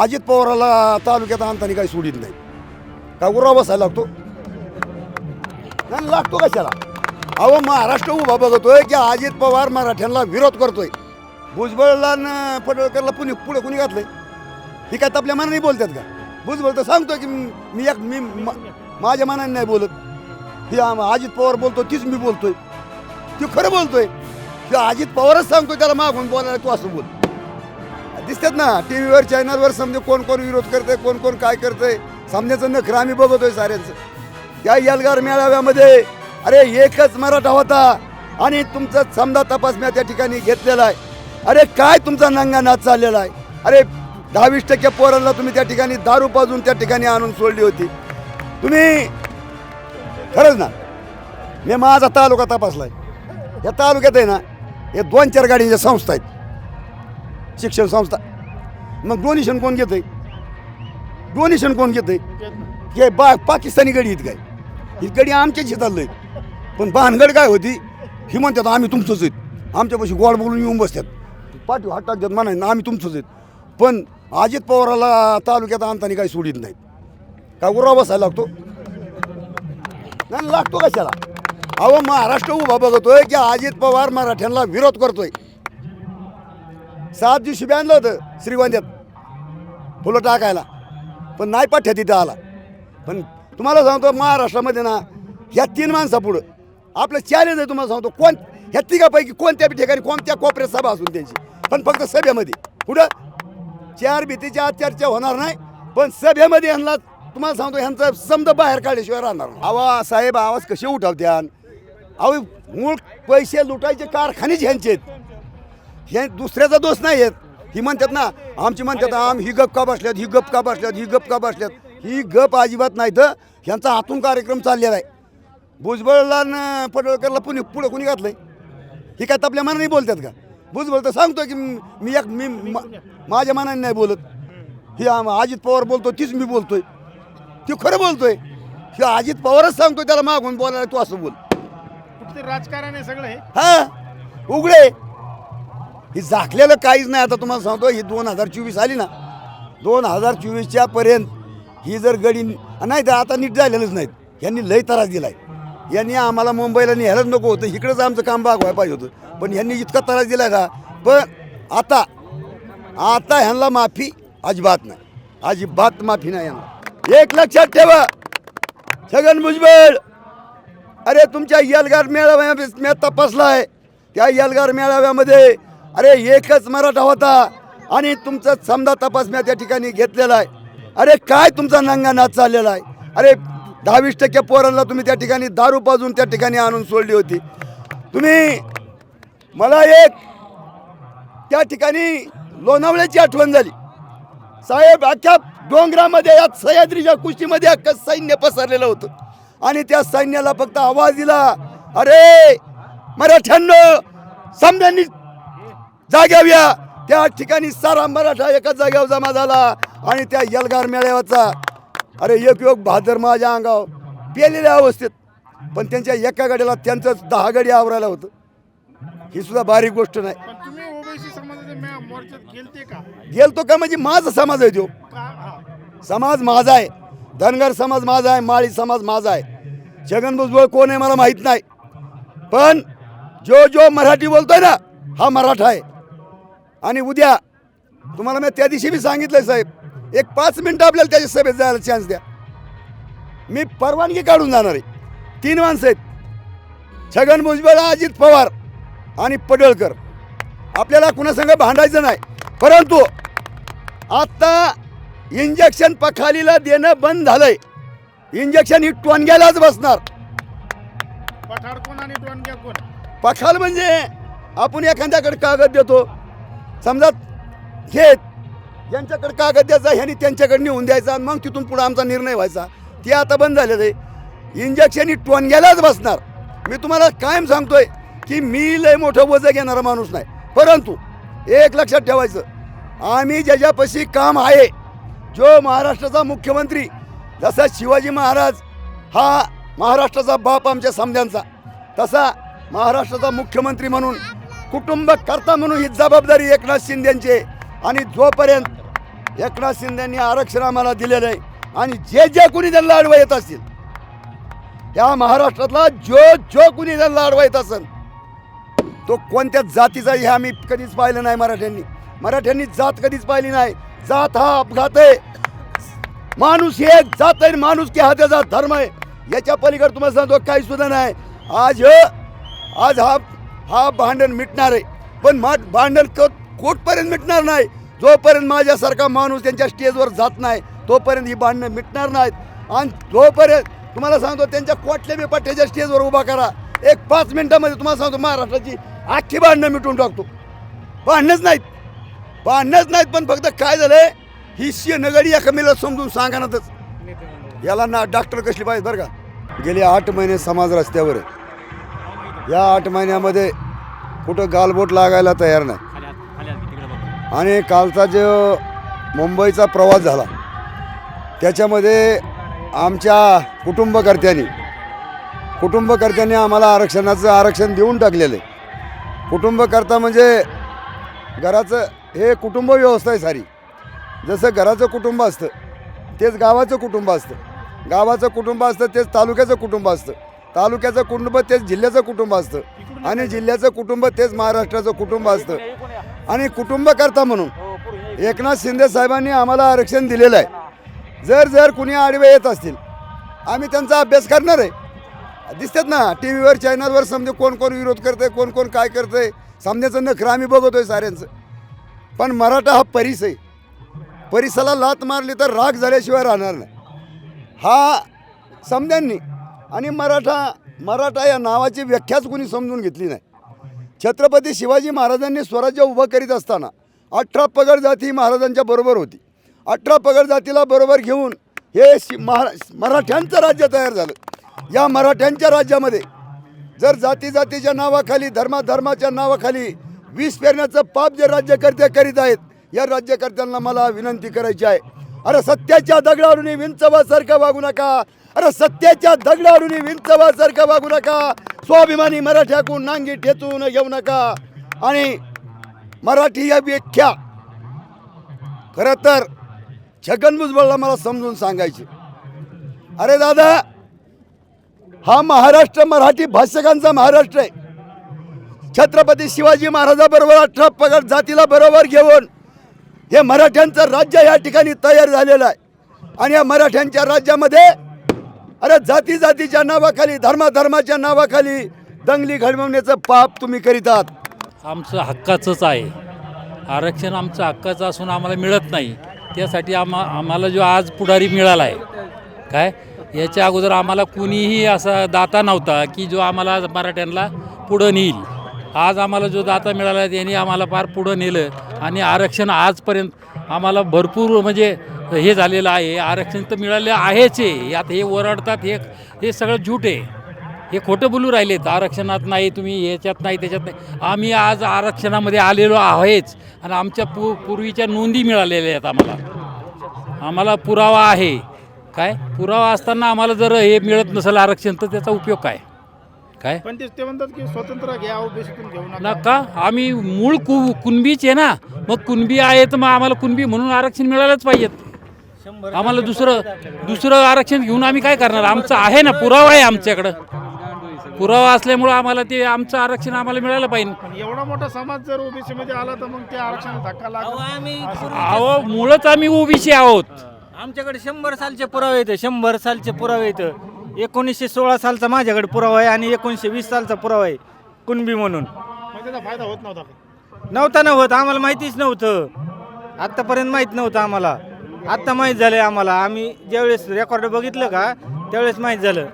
अजित पवाराला तालुक्यात आणताना काही सोडित नाही. का उरा बसायला लागतो? नाही लागतो कशाला? अहो महाराष्ट्र उभा बघतोय की अजित पवार मराठ्यांना विरोध करतोय. भुजबळला न पडळकरला पुणे पुढे कुणी घातलंय? ही काय आपल्या मनाने बोलतात का? भुजबळ तर सांगतोय की मी एक मी माझ्या मनाने नाही बोलत. ही अजित पवार बोलतो तीच मी बोलतोय. ती खरं बोलतोय. की अजित पवारच सांगतोय त्याला मागून बोलायला तू असं बोल. दिसतात ना टी व्हीवर चॅनलवर समजे कोण कोण विरोध करतंय कोण कोण काय करतंय. सामन्याचं नखरं आम्ही बघतोय साऱ्यांचं. त्या यलगार मेळाव्यामध्ये अरे एकच मराठा होता आणि तुमचा समजा तपास मी त्या ठिकाणी घेतलेला आहे. अरे काय तुमचा नंगा नाच चाललेला आहे? अरे दहावीस टक्के पोरांना तुम्ही त्या ठिकाणी दारू पाजून त्या ठिकाणी आणून सोडली होती. तुम्ही खरंच ना मी माझा तालुका तपासला आहे या तालुक्यात आहे ना हे दोन चार गाडीच्या संस्था आहेत. शिक्षण संस्था. मग डोनेशन कोण घेतंय? डोनेशन कोण घेतंय? हे बा पाकिस्तानी गडी इथं काय? ही गडी आमच्याशी चाललंय. पण भानगड काय होती? ही म्हणतात आम्ही तुमचंच आहेत. आमच्यापाशी गोड बोलून येऊन बसतात. पाठी हात टाकतात म्हणाय ना आम्ही तुमचंच आहेत. पण अजित पवाराला तालुक्यात आणताना काही सोडित नाहीत. का उरा बसायला लागतो? नाही लागतो कशाला? अहो महाराष्ट्र उभा बघतोय की अजित पवार मराठ्यांना विरोध करतोय. सात दिवशी आणलं होतं श्रीगोंद्यात. फुलं टाकायला. पण नाही पाठ्या तिथं आला. पण तुम्हाला सांगतो महाराष्ट्रामध्ये ना ह्या तीन माणसापुढं आपलं चॅलेंज आहे तुम्हाला सांगतो कोण ह्या तिघापैकी कोणत्या बी ठिकाणी कोणत्या कोपऱ्यात सभा असून त्यांची. पण फक्त सभेमध्ये. पुढं चार भीतीच्या आत चर्चा होणार नाही पण सभेमध्ये यांना तुम्हाला सांगतो ह्यांचं समजा बाहेर काढल्याशिवाय राहणार आवा साहेब आवाज कसे उठवत्यान? अहो मूळ पैसे लुटायचे कारखानेच ह्यांचे आहेत. हे दुसऱ्याचा दोष नाही आहेत ही म्हणतात ना आमची म्हणतात आम ही गप का बसल्यात? ही गप का बसल्यात? ही गप का बसल्यात? ही गप अजिबात नाही तर ह्यांचा आतून कार्यक्रम चाललेला आहे. भुजबळला न पडळकरला पुणे पुढे कुणी घातलंय? ही काय आपल्या मनाने बोलतात का? भुजबळ तर सांगतोय की मी एक मी माझ्या मनाने नाही बोलत. ही अजित पवार बोलतो तीच मी बोलतोय. ती खरं बोलतोय. ही अजित पवारच सांगतोय त्याला मागून बोलायला तू असं बोल. राजकारण आहे सगळं हा? उघडे. ही झाकलेलं काहीच नाही. आता तुम्हाला सांगतो ही दोन हजार चोवीस आली ना दोन हजार चोवीसच्या पर्यंत ही जर गडी नाही तर आता नीट झालेलंच नाहीत. यांनी लय त्रास दिलाय. यांनी आम्हाला मुंबईला न्यायलाच नको होतं. इकडंच आमचं काम भागवायला पाहिजे होतं. पण यांनी इतका त्रास दिला का पण आता आता ह्यांना माफी अजिबात नाही. अजिबात माफी नाही यांना. एक लक्षात ठेवा छगन भुजबळ. अरे तुमच्या यलगार मेळाव्या मी तपासला आहे त्या यलगार मेळाव्यामध्ये अरे एकच मराठा होता आणि तुमचा समजा तपास मी त्या ठिकाणी घेतलेला आहे. अरे काय तुमचा नंगा नाच चाललेला आहे? अरे दहावीस टक्के पोरांना तुम्ही त्या ठिकाणी दारू पाजून त्या ठिकाणी आणून सोडली होती. तुम्ही मला एक त्या ठिकाणी लोणावळ्याची आठवण झाली. साहेब अख्ख्या डोंगरामध्ये या सह्याद्रीच्या कुशीमध्ये अख्खं सैन्य पसरलेलं होतं. आणि त्या सैन्याला फक्त आवाज दिला अरे मराठ्यांनो समजांनी जाग्यावर या त्या ठिकाणी सारा मराठा एकाच जाग्यावर जमा झाला आणि त्या यलगार मेळाव्याचा अरे एक योग बहादर माझ्या अंगावर पेलेल्या अवस्थेत. पण त्यांच्या एका गाडीला त्यांचंच दहा गाडी आवरायला होतं. ही सुद्धा बारीक गोष्ट नाही. गेलते का? म्हणजे माझा समाज आहे तो. समाज माझा आहे. धनगर समाज माझा आहे माळी समाज माझा आहे. छगन भुजबळ कोण आहे मला माहीत नाही. पण जो जो मराठी बोलतोय ना हा मराठा आहे. आणि उद्या तुम्हाला मी त्या दिवशी बी सांगितलंय साहेब एक पाच मिनटं आपल्याला त्याच्या सभेत जायला चान्स द्या. मी परवानगी काढून जाणार आहे. तीन माणसं आहेत. छगन भुजबळ अजित पवार आणि पडळकर. आपल्याला कुणासंग भांडायचं नाही. परंतु आता इंजेक्शन पखालीला देणं बंद झालंय. इंजेक्शन ही टोनग्यालाच बसणार. पठाड कोण आणि टोनग्या कोण? पखाल म्हणजे आपण एखाद्याकडे कागद देतो. समजा घेत ज्यांच्याकडे कागद द्यायचा ह्यांनी त्यांच्याकडे नेऊन द्यायचा मग तिथून पुढं आमचा निर्णय व्हायचा. ते आता बंद झालेलं आहे इंजेक्शन ही टोनग्यालाच बसणार. मी तुम्हाला कायम सांगतोय की मी लय मोठं वजन घेणारा माणूस नाही. परंतु एक लक्षात ठेवायचं आम्ही ज्याच्यापाशी काम आहे जो महाराष्ट्राचा मुख्यमंत्री जसा शिवाजी महाराज हा महाराष्ट्राचा बाप आमच्या समध्यांचा तसा महाराष्ट्राचा मुख्यमंत्री म्हणून कुटुंब करता म्हणून ही जबाबदारी एकनाथ शिंदेची आहे. आणि जोपर्यंत एकनाथ शिंदेनी आरक्षण आम्हाला दिलेलं आहे आणि जे जे कोणी त्यांना अडवा येत असतील या महाराष्ट्रातला जो जो कुणी त्यांना अडवा येत असेल तो कोणत्या जातीचा हे आम्ही कधीच पाहिलं नाही मराठ्यांनी. मराठ्यांनी जात कधीच पाहिली नाही. जात हा अपघात आहे. माणूस हे एक जात आहे माणूस की हा त्याचा धर्म आहे. याच्या पलीकडे तुम्हाला सांगतो काही सुद्धा नाही. आज आज हा हा भांडण मिटणार आहे. पण मा भांडण क कोटपर्यंत मिटणार नाही. जोपर्यंत माझ्यासारखा माणूस त्यांच्या स्टेजवर जात नाही तोपर्यंत ही भांडणं मिटणार नाहीत. आणि जोपर्यंत तुम्हाला सांगतो त्यांच्या कोटल्या बी पट्ट्याच्या स्टेजवर उभा करा. एक पाच मिनिटामध्ये तुम्हाला सांगतो महाराष्ट्राची आखी भांडणं मिटून टाकतो. भांडणंच नाहीत. भांडणंच नाहीत पण फक्त काय झालंय? ही नगडी या कमीला समजून सांगणारच याला ना डॉक्टर कसली पाहिजे बरं का? गेले आठ महिने समाज रस्त्यावर आहे. या आठ महिन्यामध्ये कुठं गालबोट लागायला तयार नाही. आणि कालचा जो मुंबईचा प्रवास झाला त्याच्यामध्ये आमच्या कुटुंबकर्त्यांनी कुटुंबकर्त्यांनी आम्हाला आरक्षणाचं आरक्षण देऊन टाकलेलं आहे. कुटुंबकर्ता म्हणजे घराचं हे कुटुंब व्यवस्था आहे सारी. जसं घराचं कुटुंब असतं तेच गावाचं कुटुंब असतं. गावाचं कुटुंब असतं तेच तालुक्याचं कुटुंब असतं. तालुक्याचं कुटुंब तेच जिल्ह्याचं कुटुंब असतं. आणि जिल्ह्याचं कुटुंब तेच महाराष्ट्राचं कुटुंब असतं. आणि कुटुंबकर्ता म्हणून एकनाथ शिंदे साहेबांनी आम्हाला आरक्षण दिलेलं आहे. जर जर कुणी आडवे येत असतील आम्ही त्यांचा अभ्यास करणार आहे. दिसतात ना टी व्हीवर चॅनलवर समजे कोण कोण विरोध करतंय कोण कोण काय करतंय. समजायचं नखरं आम्ही बघतोय साऱ्यांचं. पण मराठा हा परिस आहे. परिसाला लात मारली तर राग झाल्याशिवाय राहणार नाही. हा समद्यांनी आणि मराठा मराठा या नावाची व्याख्याच कुणी समजून घेतली नाही. छत्रपती शिवाजी महाराजांनी स्वराज्य उभं करीत असताना अठरा पगड जाती ही महाराजांच्या बरोबर होती. अठरा पगड जातीला बरोबर घेऊन हे शि महा मराठ्यांचं राज्य तयार झालं. या मराठ्यांच्या राज्यामध्ये जर जाती जातीच्या नावाखाली धर्माधर्माच्या नावाखाली वीस पेरण्याचं पाप जे राज्यकर्ते करीत आहेत या राज्यकर्त्यांना मला विनंती करायची आहे. अरे सत्याच्या दगडावरून विंचवासारखं वागू नका. अरे सत्याच्या दगडावरून विंचवासारखं वागू नका. स्वाभिमानी मराठ्याकून नांगी ठेचून घेऊ नका. आणि मराठी या व्याख्या खरं तर छगन भुजबळला मला समजून सांगायचे. अरे दादा हा महाराष्ट्र मराठी भाषकांचा महाराष्ट्र आहे. छत्रपती शिवाजी महाराजाबरोबर अठरा पगड जातीला बरोबर घेऊन हे मराठ्यांचं राज्य या ठिकाणी तयार झालेलं आहे. आणि या मराठ्यांच्या राज्यामध्ये अरे जाती जातीच्या नावाखाली धर्माधर्माच्या नावाखाली दंगली घडवण्याचं पाप तुम्ही करीत आहात आमचं हक्काचंच आहे. आरक्षण आमचं हक्काचं असून आम्हाला मिळत नाही. त्यासाठी आम्हा आम्हाला जो आज पुढारी मिळाला आहे काय? याच्या अगोदर आम्हाला कुणीही असा दाता नव्हता की जो आम्हाला मराठ्यांना पुढं नेईल. आज आम्हाला जो दाता मिळाला आहे त्यांनी आम्हाला फार पुढं नेलं आणि आरक्षण आजपर्यंत आम्हाला भरपूर म्हणजे हे झालेलं आहे आरक्षण तर मिळाले आहेच आहे. यात हे ओरडतात हे हे सगळं झूट आहे. हे खोटं बोलू राहिलेत आरक्षणात नाही तुम्ही ह्याच्यात नाही त्याच्यात नाही. आम्ही आज आरक्षणामध्ये आलेलो आहेच आणि आमच्या पू पूर्वीच्या नोंदी मिळालेल्या आहेत आम्हाला. आम्हाला पुरावा आहे. काय? पुरावा असताना आम्हाला जर हे मिळत नसेल आरक्षण तर त्याचा उपयोग काय? काय? पण ते ते म्हणतात की स्वतंत्र घ्या ओबीसीतून घेऊ नका. नका. आम्ही मूळ कु कुणबीच आहे ना. मग कुणबी आहे तर मग आम्हाला कुणबी म्हणून आरक्षण मिळालंच पाहिजेत. आम्हाला दुसरं दुसरं आरक्षण घेऊन आम्ही काय करणार? आमचं आहे ना पुरावा आहे आमच्याकडं. पुरावा असल्यामुळं आम्हाला ते आमचं आरक्षण आम्हाला मिळालं पाहिजे. पण एवढा मोठा समाज जर ओबीसी मध्ये आला तर मग त्या आरक्षणाला धक्का लागतो अहो मुळच आम्ही ओबीसी आहोत. आमच्याकडे शंभर सालचे पुरावे येतं शंभर सालचे पुरावे येतं एकोणीसशे सोळा सालचा माझ्याकडे पुरावा आहे आणि एकोणीसशे वीस सालचा पुरावा आहे कुणबी म्हणून. मग त्याचा फायदा होत नव्हता का? नव्हता नव्हतं आम्हाला माहितीच नव्हतं. आत्तापर्यंत माहीत नव्हतं आम्हाला. आत्ता माहीत झालं आम्हाला. आम्ही ज्यावेळेस रेकॉर्ड बघितलं का त्यावेळेस माहीत झालं.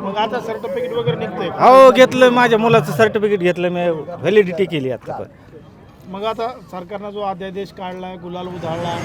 मग आता सर्टिफिकेट वगैरे निघतंय का? हो घेतलं माझ्या मुलाचं सर्टिफिकेट घेतलं मी व्हॅलिडिटी केली आता पण मग आता सरकारनं जो अध्यादेश काढलाय गुलाल उधळला